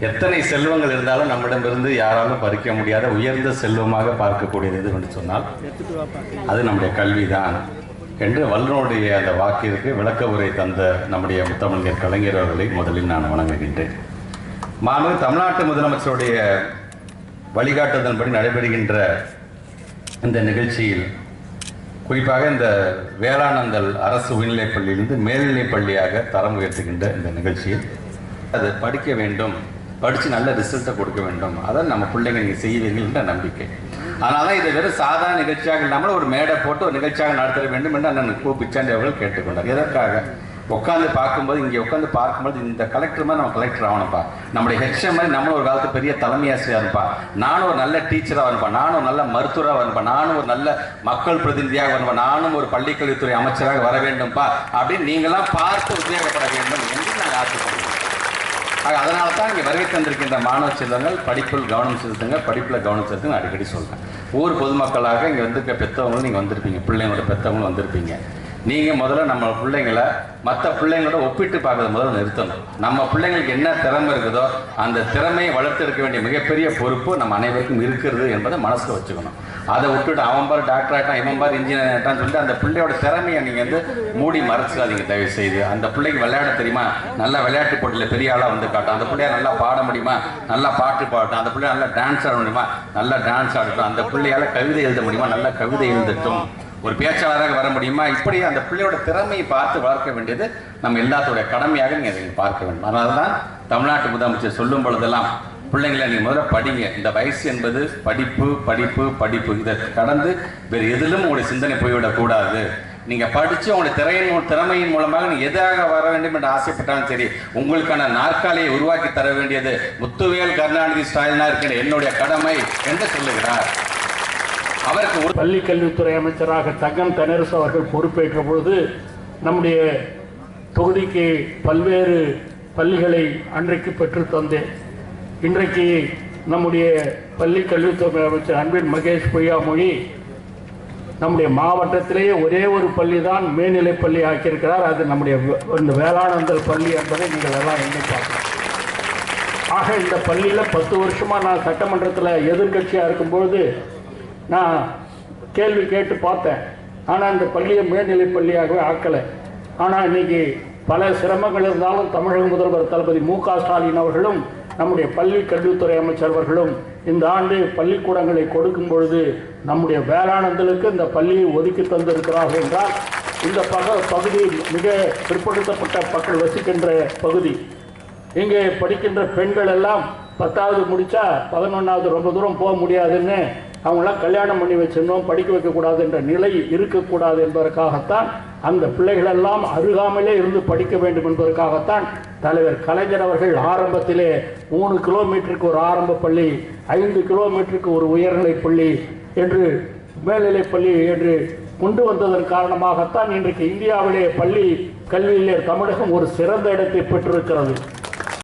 எத்தனை செல்வங்கள் இருந்தாலும் நம்மிடமிருந்து யாராலும் பறிக்க முடியாத உயர்ந்த செல்வமாக பார்க்கக்கூடியது எது என்று சொன்னால் அது நம்முடைய கல்விதான். என்று வல்லனுடைய அந்த வாக்கிற்கு விளக்க உரை தந்த நம்முடைய முத்தமிழர் கலைஞர் அவர்களை முதலில் நான் வணங்குகின்றேன். மாண்பு தமிழ்நாட்டு முதலமைச்சருடைய வழிகாட்டுதன்படி நடைபெறுகின்ற இந்த நிகழ்ச்சியில் குறிப்பாக இந்த வேளாணந்தல் அரசு உயர்நிலைப் பள்ளியிலிருந்து மேல்நிலைப் பள்ளியாக தரம் உயர்த்துகின்ற இந்த நிகழ்ச்சியில் அது படிக்க வேண்டும் படித்து நல்ல ரிசல்ட்டை கொடுக்க வேண்டும். அதான் நம்ம பிள்ளைங்க நீங்கள் செய்வீர்கள் என்ற நம்பிக்கை. அதனால தான் இதை வெறும் சாதாரண நிகழ்ச்சியாக இல்லாமல் ஒரு மேடை போட்டு ஒரு நிகழ்ச்சியாக நடத்த வேண்டும் என்று அண்ணன் கு பிச்சாண்டி அவர்கள் கேட்டுக்கொண்டார். எதற்காக? உட்காந்து பார்க்கும்போது இங்கே உட்காந்து பார்க்கும்போது இந்த கலெக்டர் மாதிரி நம்ம கலெக்டர் ஆகணும்ப்பா நம்முடைய ஹெச்எம் மாதிரி நம்மளும் ஒரு காலத்து பெரிய தலைமை ஆசிரியர் இருப்பா. நானும் ஒரு நல்ல டீச்சராக வரணும்ப்பா நானும் ஒரு நல்ல மருத்துவராக வரணும்ப்பா நானும் ஒரு நல்ல மக்கள் பிரதிநிதியாக வரணும்ப்பா நானும் ஒரு பள்ளிக்கல்வித்துறை அமைச்சராக வர வேண்டும்ப்பா அப்படின்னு நீங்களாம் பார்த்து உத்வேகப்பட வேண்டும் என்று நான் ஆசைப்படுறேன். ஆக அதனால தான் இங்கே வருகை தந்திருக்கின்ற மாணவ செல்வங்கள் படிப்பில் கவனம் செலுத்துங்க படிப்பில் கவனம் செலுத்துங்க அடிக்கடி சொல்கிறேன் ஊர் பொதுமக்களாக இங்கே வந்திருக்க பெற்றவங்களும் நீங்கள் வந்திருப்பீங்க பிள்ளைங்களோட பெற்றவங்களும் வந்திருப்பீங்க. நீங்கள் முதல்ல நம்ம பிள்ளைங்களை மற்ற பிள்ளைங்களோட ஒப்பிட்டு பார்க்கறது முதல்ல நிறுத்தணும். நம்ம பிள்ளைங்களுக்கு என்ன திறமை இருக்குதோ அந்த திறமையை வளர்த்தெடுக்க வேண்டிய மிகப்பெரிய பொறுப்பு நம்ம அனைவருக்கும் இருக்கிறது என்பதை மனசில் வச்சுக்கணும். அதை விட்டுட்டு அவன் பார் டாக்டர் ஆகிட்டான் இவன் பார் இன்ஜினியர் ஆகிட்டான்னு சொல்லிட்டு அந்த பிள்ளையோட திறமையை நீங்கள் வந்து மூடி மறைச்சிடாதீங்க தயவு செய்து. அந்த பிள்ளைக்கு விளையாட தெரியுமா? நல்லா விளையாட்டு போட்டியில் பெரிய ஆளாக வந்து காட்டும். அந்த பிள்ளைய நல்லா பாட முடியுமா? நல்லா பாட்டு பாடட்டும். அந்த பிள்ளை நல்லா டான்ஸ் ஆட முடியுமா? நல்லா டான்ஸ் ஆடட்டும். அந்த பிள்ளையால் கவிதை எழுத முடியுமா? நல்லா கவிதை எழுதட்டும். ஒரு பேச்சாளராக வர முடியுமா? இப்படி அந்த பிள்ளையோட திறமையை பார்த்து வளர்க்க வேண்டியது நம்ம எல்லாத்தோடைய கடமையாக நீங்கள் அதை பார்க்க வேண்டும். அதனால தான் தமிழ்நாட்டு முதலமைச்சர் சொல்லும் பொழுதெல்லாம் பிள்ளைங்களை நீங்கள் முதல்ல படிங்க. இந்த வயசு என்பது படிப்பு படிப்பு படிப்பு. இதை கடந்து வேறு எதிலும் உங்களுடைய சிந்தனை போய்விடக்கூடாது நீங்கள் படித்து உங்களுடைய திரையின் திறமையின் மூலமாக நீங்கள் எதாக வர வேண்டும் என்று ஆசைப்பட்டாலும் சரி உங்களுக்கான நாற்காலியை உருவாக்கி தர வேண்டியது முத்துவேல் கருணாநிதி ஸ்டாலினா இருக்கிற என்னுடைய கடமை என்று சொல்லுகிறார். அவருக்கு ஒரு பள்ளி கல்வித்துறை அமைச்சராக தங்கம் தென்னரசு அவர்கள் பொறுப்பேற்ற பொழுது நம்முடைய தொகுதிக்கு பல்வேறு பள்ளிகளை அன்றைக்கு பெற்று தந்தேன். இன்றைக்கு நம்முடைய பள்ளி கல்வித்துறை அமைச்சர் அன்பின் மகேஷ் பொய்யாமொழி நம்முடைய மாவட்டத்திலேயே ஒரே ஒரு பள்ளி தான் மேல்நிலை பள்ளி ஆக்கியிருக்கிறார். அது நம்முடைய வே- இந்த வேளாணந்தல் பள்ளி என்பதை நீங்கள் எல்லாம் எண்ணி பார்க்கலாம். ஆக இந்த பள்ளியில் பத்து வருஷமாக நான் சட்டமன்றத்தில் எதிர்க்கட்சியாக இருக்கும்பொழுது நான் கேள்வி கேட்டு பார்த்தேன். ஆனால் இந்த பள்ளியை மேல்நிலை பள்ளியாகவே ஆக்கலை. ஆனால் இன்னைக்கு பல சிரமங்கள் இருந்தாலும் தமிழக முதல்வர் தளபதி மு க ஸ்டாலின் அவர்களும் நம்முடைய பள்ளி கல்வித்துறை அமைச்சர் அவர்களும் இந்த ஆண்டு பள்ளிக்கூடங்களை கொடுக்கும் பொழுது நம்முடைய வேளாணந்தலுக்கு இந்த பள்ளியை ஒதுக்கி தந்திருக்கிறார்கள் என்றால் இந்த பக பகுதி மிக பிற்படுத்தப்பட்ட மக்கள் வசிக்கின்ற பகுதி. இங்கே படிக்கின்ற பெண்கள் எல்லாம் பத்தாவது முடித்தா பதினொன்றாவது ரொம்ப தூரம் போக முடியாதுன்னு அவங்களாம் கல்யாணம் பண்ணி வச்சிருந்தோம் படிக்க வைக்கக்கூடாது என்ற நிலை இருக்கக்கூடாது என்பதற்காகத்தான் அந்த பிள்ளைகளெல்லாம் அருகாமலே இருந்து படிக்க வேண்டும் என்பதற்காகத்தான் தலைவர் கலைஞர் அவர்கள் ஆரம்பத்திலே மூணு கிலோமீட்டருக்கு ஒரு ஆரம்ப பள்ளி ஐந்து கிலோமீட்டருக்கு ஒரு உயர்நிலைப் பள்ளி என்று மேல்நிலைப் பள்ளி என்று கொண்டு வந்ததன் காரணமாகத்தான் இன்றைக்கு இந்தியாவிலே பள்ளி கல்வியிலே தமிழகம் ஒரு சிறந்த இடத்தை பெற்றிருக்கிறது.